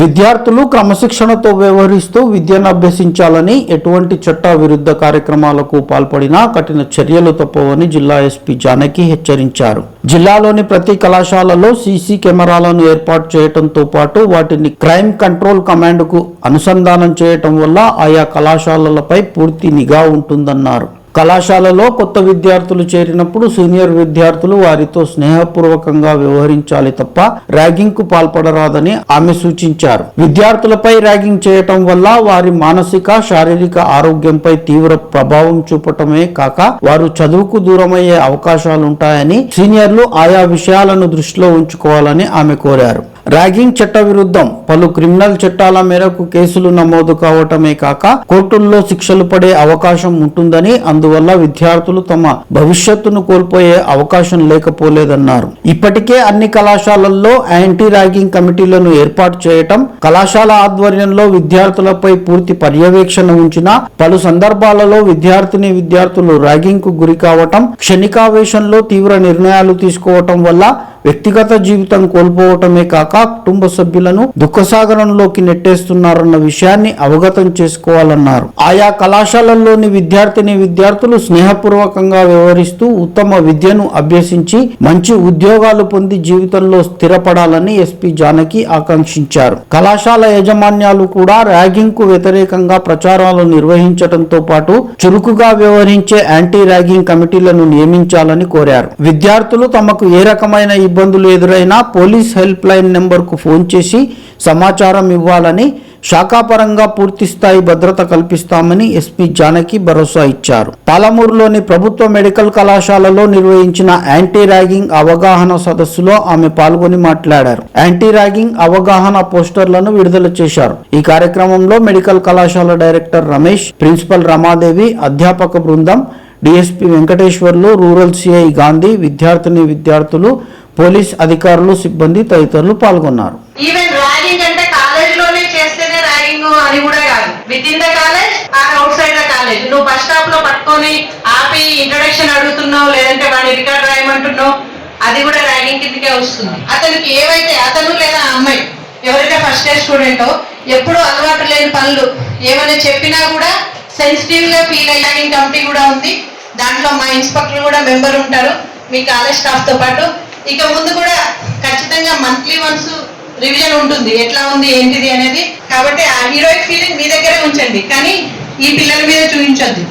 విద్యార్థులు క్రమశిక్షణతో వ్యవహరిస్తూ విద్యను అభ్యసించాలని ఎటువంటి చట్ట విరుద్ధ కార్యక్రమాలకు పాల్పడినా కఠిన చర్యలు తప్పవని జిల్లా ఎస్పీ జానకి హెచ్చరించారు. జిల్లాలోని ప్రతి కళాశాలలో సీసీ కెమెరాలను ఏర్పాటు చేయడంతో పాటు వాటిని క్రైమ్ కంట్రోల్ కమాండ్కు అనుసంధానం చేయటం వల్ల ఆయా కళాశాలలపై పూర్తి నిఘా ఉంటుందన్నారు. కళాశాలలో కొత్త విద్యార్థులు చేరినప్పుడు సీనియర్ విద్యార్థులు వారితో స్నేహపూర్వకంగా వ్యవహరించాలి తప్ప ర్యాగింగ్కు పాల్పడరాదని ఆమె సూచించారు. విద్యార్థులపై ర్యాగింగ్ చేయటం వల్ల వారి మానసిక శారీరక ఆరోగ్యంపై తీవ్ర ప్రభావం చూపటమే కాక వారు చదువుకు దూరమయ్యే అవకాశాలుంటాయని సీనియర్లు ఆయా విషయాలను దృష్టిలో ఉంచుకోవాలని ఆమె కోరారు. ర్యాగింగ్ చట్ట విరుద్ధం. పలు క్రిమినల్ చట్టాల మేరకు కేసులు నమోదు కావటమే కాక కోర్టుల్లో శిక్షలు పడే అవకాశం ఉంటుందని అందువల్ల విద్యార్థులు తమ భవిష్యత్తును కోల్పోయే అవకాశం లేకపోలేదన్నారు. ఇప్పటికే అన్ని కళాశాలల్లో యాంటీ ర్యాగింగ్ కమిటీలను ఏర్పాటు చేయటం కళాశాల ఆధ్వర్యంలో విద్యార్థులపై పూర్తి పర్యవేక్షణ ఉంచిన పలు సందర్భాలలో విద్యార్థిని విద్యార్థులు ర్యాగింగ్కు గురి కావటం క్షణికావేశంలో తీవ్ర నిర్ణయాలు తీసుకోవటం వల్ల వ్యక్తిగత జీవితం కోల్పోవటమే కాక కుటుంబ సభ్యులను దుఃఖసాగరంలోకి నెట్టేస్తున్నారన్న విషయాన్ని అవగతం చేసుకోవాలన్నారు. ఆయా కళాశాలల్లోని విద్యార్థిని విద్యార్థులు స్నేహపూర్వకంగా వ్యవహరిస్తూ ఉత్తమ విద్యను అభ్యసించి మంచి ఉద్యోగాలు పొంది జీవితంలో స్థిరపడాలని ఎస్పీ జానకి ఆకాంక్షించారు. కళాశాల యాజమాన్యాలు కూడా ర్యాగింగ్కు వ్యతిరేకంగా ప్రచారాలు నిర్వహించడంతో పాటు చురుకుగా వ్యవహరించే యాంటీ ర్యాగింగ్ కమిటీలను నియమించాలని కోరారు. విద్యార్థులు తమకు ఏ రకమైన ఇబ్బందులు ఎదురైనా పోలీస్ హెల్ప్ లైన్ నెంబర్ నెంబర్కు ఫోన్ చేసి సమాచారం ఇవ్వాలని శాఖాపరంగా పూర్తి స్థాయి భద్రత కల్పిస్తామని ఎస్పీ జానకి భరోసా ఇచ్చారు. పాలమూరులోని ప్రభుత్వ మెడికల్ కళాశాలలో నిర్వహించిన యాంటీ ర్యాగింగ్ అవగాహన సదస్సులో ఆమె పాల్గొని మాట్లాడారు. యాంటీ ర్యాగింగ్ అవగాహన పోస్టర్లను విడుదల చేశారు. ఈ కార్యక్రమంలో మెడికల్ కళాశాల డైరెక్టర్ రమేష్ ప్రిన్సిపల్ రమాదేవి అధ్యాపక బృందం DSP Venkateswarlu rural CI Gandhi విద్యార్థిని విద్యార్థులు పోలీస్ అధికారులు సిబ్బంది తదితరులు పాల్గొన్నారు. ఈవెన్ ర్యాగింగ్ అంటే కాలేజ్లోనే చేస్తేనే ర్యాగింగ్ అని కూడా కాదు. Within the college or outside the college నువ్వు బస్ స్టాప్లో పట్టుకొని ఆపి ఇంట్రడక్షన్ అడుగుతున్నావు లేదంటే వాడిని రికార్డ్ రాయమంటున్నావు అది కూడా ర్యాగింగ్ కిందకే వస్తుంది. అతనికి ఏవైతే అతను లేదా అమ్మాయి ఎవరైతే ఫస్ట్ ఇయర్ స్టూడెంటో ఎప్పుడూ అలవాటు లేని పనులు ఏమైనా చెప్పినా కూడా సెన్సిటివ్గా ఫీల్ అయ్యాగింగ్ కమిటీ కూడా ఉంది. దాంట్లో మా ఇన్స్పెక్టర్ కూడా మెంబర్ ఉంటారు. మీ కాలేజ్ స్టాఫ్తో పాటు ఇక ముందు కూడా ఖచ్చితంగా మంత్లీ వన్స్ రివిజన్ ఉంటుంది. ఎట్లా ఉంది ఏంటిది అనేది. కాబట్టి ఆ హీరోయిక్ ఫీలింగ్ మీ దగ్గరే ఉంచండి. కానీ ఈ పిల్లల మీద చూపించొద్దు.